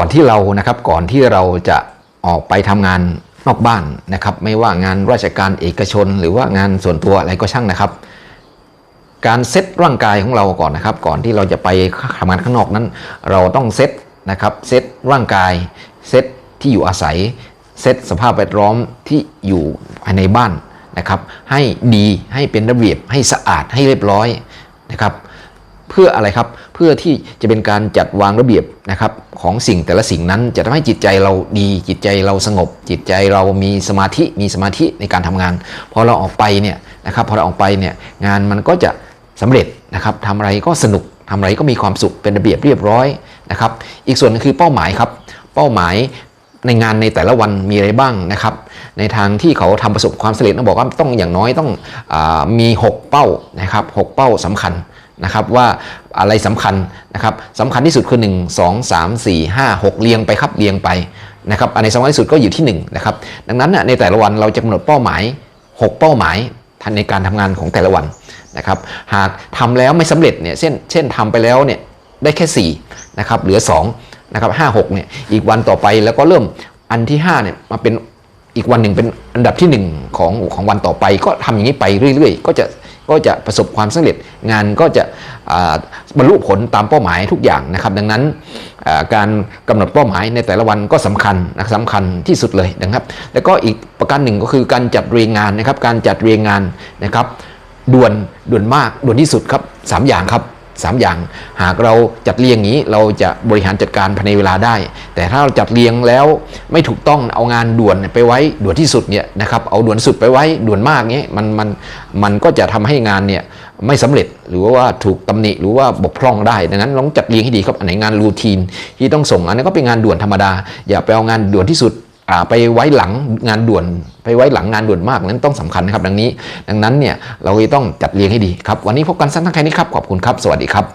ก่อนที่เรานะครับก่อนที่เราจะออกไปทำงานนอกบ้านนะครับ ไม่ว่างานราชการเอกชน หรือว่างานส่วนตัวอะไรก็ช่างนะครับ การเซตร่างกายของเราก่อนนะครับ ก่อนที่เราจะไปทำงานข้างนอกนั้น เราต้องเซตนะครับเซตร่างกายเซตที่อยู่อาศัยเซตสภาพแวดล้อมที่อยู่ภายในบ้านนะครับ ให้ดีให้เป็นระเบียบให้สะอาดให้เรียบร้อยนะครับ เพื่ออะไรครับ เพื่อที่จะเป็นการจัดวางระเบียบนะครับของสิ่งแต่ละสิ่งนั้นจะทำให้จิตใจเราดีจิตใจเราสงบ จิตใจเรามีสมาธิมีสมาธิในการทำงานพอเราออกไปเนี่ยนะครับพอเราออกไปเนี่ยงานมันก็จะสำเร็จนะครับทำอะไรก็สนุกทำอะไรก็มีความสุขเป็นระเบียบเรียบร้อยนะครับ อีกส่วนคือเป้าหมายครับ เป้าหมายในงานในแต่ละวันมีอะไรบ้างนะครับ ในทางที่เขาทำประสบความสำเร็จต้องบอกว่าต้องอย่างน้อยต้องอมี 6 เป้านะครับ6เป้าสำคัญ นะครับว่าอะไรสำคัญนะครับสำคัญที่สุดคือ 1 2 3 4 5 6 เรียงไปครับเรียงไปนะครับอันในสำคัญที่สุดก็อยู่ที่1นะครับดังนั้นในแต่ละวันเราจะกำหนดเป้าหมาย 6 เป้าหมายทันในการทำงานของแต่ละวันนะครับหากทำแล้วไม่สำเร็จเนี่ยเช่นเช่นทำไปแล้วเนี่ยได้แค่4นะครับเหลือ2นะครับ5 6เนี่ยอีกวันต่อไปแล้วก็เริ่มอันที่5เนี่ยมาเป็นอีกวันหนึ่งเป็นอันดับที่ 1 ของของวันต่อไป ก็ทำอย่างนี้ไปเรื่อย ๆ ก็จะ ก็จะประสบความสำเร็จงานก็จะบรรลุผลตามเป้าหมายทุกอย่างนะครับ ดังนั้นการกำหนดเป้าหมายในแต่ละวันก็สำคัญนะสำคัญที่สุดเลยนะครับ แล้วก็อีกประการหนึ่งก็คือการจัดเรียงงานนะครับ การจัดเรียงงานนะครับด่วนด่วนมากด่วนที่สุดครับสามอย่างครับ สามอย่าง หากเราจัดเรียงอย่างนี้เราจะบริหารจัดการภายในเวลาได้ แต่ถ้าเราจัดเรียงแล้วไม่ถูกต้องเอางานด่วนไปไว้ด่วนที่สุดเนี่ยนะครับเอาด่วนสุดไปไว้ด่วนมากเนี้ยมันมันมันก็จะทำให้งานเนี่ยไม่สำเร็จหรือว่าถูกตำหนิหรือว่าบกพร่องได้ ดังนั้นต้องจัดเรียงให้ดีครับอันไหนงานรูทีนที่ต้องส่งอันนั้นก็เป็นงานด่วนธรรมดา อย่าไปเอางานด่วนที่สุด ไปไว้หลังงานด่วน ไปไว้หลังงานด่วนมากนั้นต้องสำคัญนะครับ ดังนี้ ดังนั้นเนี่ยเราต้องจัดเรียงให้ดีครับ วันนี้พบกันสั้นๆแค่นี้ครับ ขอบคุณครับ สวัสดีครับ